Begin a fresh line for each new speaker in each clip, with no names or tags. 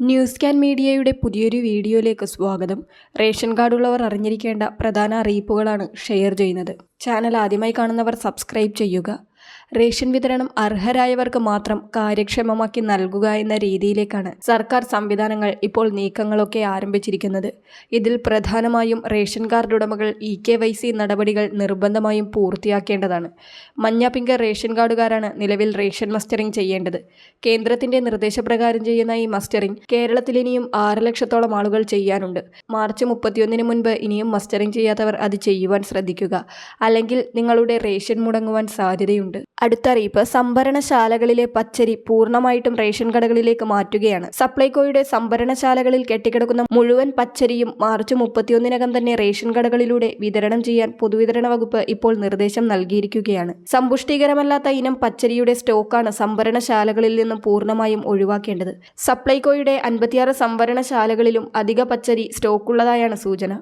News can മീഡിയയുടെ പുതിയൊരു വീഡിയോയിലേക്ക് സ്വാഗതം. റേഷൻ കാർഡുള്ളവർ അറിഞ്ഞിരിക്കേണ്ട പ്രധാന അറിയിപ്പുകളാണ് ഷെയർ ചെയ്യുന്നത്. ചാനൽ ആദ്യമായി കാണുന്നവർ സബ്സ്ക്രൈബ് ചെയ്യുക. റേഷൻ വിതരണം അർഹരായവർക്ക് മാത്രം കാര്യക്ഷമമാക്കി നൽകുക എന്ന രീതിയിലേക്കാണ് സർക്കാർ സംവിധാനങ്ങൾ ഇപ്പോൾ നീക്കങ്ങളൊക്കെ ആരംഭിച്ചിരിക്കുന്നത്. ഇതിൽ പ്രധാനമായും റേഷൻ കാർഡ് ഉടമകൾ ഇ കെ വൈ സി നടപടികൾ നിർബന്ധമായും പൂർത്തിയാക്കേണ്ടതാണ്. മഞ്ഞ പിങ്ക് റേഷൻ കാർഡുകാരാണ് നിലവിൽ റേഷൻ മസ്റ്ററിംഗ് ചെയ്യേണ്ടത്. കേന്ദ്രത്തിന്റെ നിർദ്ദേശപ്രകാരം ചെയ്യുന്ന ഈ മസ്റ്ററിംഗ് കേരളത്തിൽ ഇനിയും ആറ് ലക്ഷത്തോളം ആളുകൾ ചെയ്യാനുണ്ട്. മാർച്ച് മുപ്പത്തിയൊന്നിന് മുൻപ് ഇനിയും മസ്റ്ററിംഗ് ചെയ്യാത്തവർ അത് ചെയ്യുവാൻ ശ്രദ്ധിക്കുക. അല്ലെങ്കിൽ നിങ്ങളുടെ റേഷൻ മുടങ്ങുവാൻ സാധ്യതയുണ്ട്. അടുത്ത അറിയിപ്പ് സംഭരണശാലകളിലെ പച്ചരി പൂർണമായിട്ടും റേഷൻ കടകളിലേക്ക് മാറ്റുകയാണ്. സപ്ലൈകോയുടെ സംഭരണശാലകളിൽ കെട്ടിക്കിടക്കുന്ന മുഴുവൻ പച്ചരിയും മാർച്ച് മുപ്പത്തിയൊന്നിനകം തന്നെ റേഷൻ കടകളിലൂടെ വിതരണം ചെയ്യാൻ പൊതുവിതരണ വകുപ്പ് ഇപ്പോൾ നിർദ്ദേശം നൽകിയിരിക്കുകയാണ്. സമ്പുഷ്ടീകരമല്ലാത്ത ഇനം പച്ചരിയുടെ സ്റ്റോക്കാണ് സംഭരണശാലകളിൽ നിന്നും പൂർണമായും ഒഴിവാക്കേണ്ടത്. സപ്ലൈകോയുടെ അൻപത്തിയാറ് സംഭരണശാലകളിലും അധിക പച്ചരി സ്റ്റോക്കുള്ളതായാണ് സൂചന.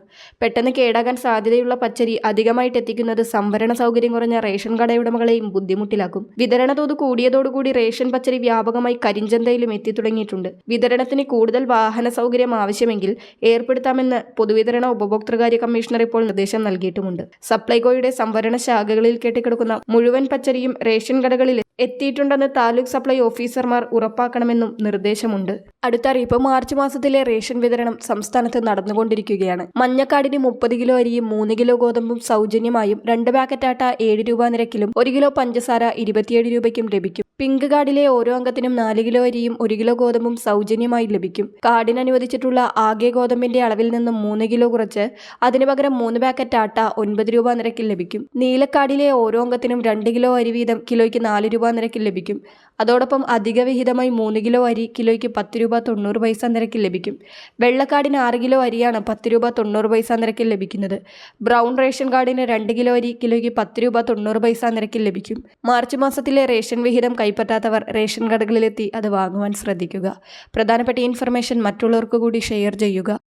പെട്ടെന്ന് കേടാകാൻ സാധ്യതയുള്ള പച്ചരി അധികമായിട്ട് എത്തിക്കുന്നത് സംഭരണ സൗകര്യം കുറഞ്ഞ റേഷൻ കടയുടമകളെയും ബുദ്ധിമുട്ടിലാക്കും. വിതരണ തോത് കൂടിയതോടുകൂടി റേഷൻ പച്ചരി വ്യാപകമായി കരിഞ്ചന്തയിലും എത്തിത്തുടങ്ങിയിട്ടുണ്ട്. വിതരണത്തിന് കൂടുതൽ വാഹന സൗകര്യം ആവശ്യമെങ്കിൽ ഏർപ്പെടുത്താമെന്ന് പൊതുവിതരണ ഉപഭോക്തൃകാര്യ കമ്മീഷണർ ഇപ്പോൾ നിർദ്ദേശം നൽകിയിട്ടുമുണ്ട്. സപ്ലൈകോയുടെ സംവരണ ശാഖകളിൽ കെട്ടിക്കിടക്കുന്ന മുഴുവൻ പച്ചരിയും റേഷൻ കടകളിൽ എത്തിയിട്ടുണ്ടെന്ന് താലൂക്ക് സപ്ലൈ ഓഫീസർമാർ ഉറപ്പാക്കണമെന്നും നിർദ്ദേശമുണ്ട്. അടുത്ത അറിയിപ്പ് മാർച്ച് മാസത്തിലെ റേഷൻ വിതരണം സംസ്ഥാനത്ത് നടന്നുകൊണ്ടിരിക്കുകയാണ്. മഞ്ഞക്കാടിന് മുപ്പത് കിലോ അരിയും മൂന്ന് കിലോ ഗോതമ്പും സൗജന്യമായും രണ്ട് പാക്കറ്റ് ആട്ട ഏഴ് രൂപ നിരക്കിലും ഒരു കിലോ പഞ്ചസാര ഇരുപത്തിയേഴ് രൂപയ്ക്കും ലഭിക്കും. പിങ്ക് കാർഡിലെ ഓരോ അംഗത്തിനും നാല് കിലോ അരിയും ഒരു കിലോ ഗോതമ്പും സൗജന്യമായി ലഭിക്കും. കാർഡിന് അനുവദിച്ചിട്ടുള്ള ആകെ ഗോതമ്പിന്റെ അളവിൽ നിന്നും മൂന്ന് കിലോ കുറച്ച് അതിനു പകരം മൂന്ന് പാക്കറ്റ് ആട്ട ഒൻപത് രൂപ നിരക്കിൽ ലഭിക്കും. നീലക്കാർഡിലെ ഓരോ അംഗത്തിനും രണ്ട് കിലോ അരി വീതം കിലോയ്ക്ക് നാല് രൂപ നിരക്കിൽ ലഭിക്കും. അതോടൊപ്പം അധിക വിഹിതമായി മൂന്ന് കിലോ അരി കിലോയ്ക്ക് പത്ത് രൂപ തൊണ്ണൂറ് പൈസ നിരക്കിൽ ലഭിക്കും. വെള്ളക്കാടിന് ആറ് കിലോ അരിയാണ് പത്ത് രൂപ തൊണ്ണൂറ് പൈസ നിരക്കിൽ ലഭിക്കുന്നത്. ബ്രൗൺ റേഷൻ കാർഡിന് രണ്ട് കിലോ അരി കിലോയ്ക്ക് പത്ത് രൂപ തൊണ്ണൂറ് പൈസ നിരക്കിൽ ലഭിക്കും. മാർച്ച് മാസത്തിലെ റേഷൻ വിഹിതം കൈപ്പറ്റാത്തവർ റേഷൻ കടകളിലെത്തി അത് വാങ്ങുവാൻ ശ്രദ്ധിക്കുക. പ്രധാനപ്പെട്ട ഇൻഫർമേഷൻ മറ്റുള്ളവർക്ക് കൂടി ഷെയർ ചെയ്യുക.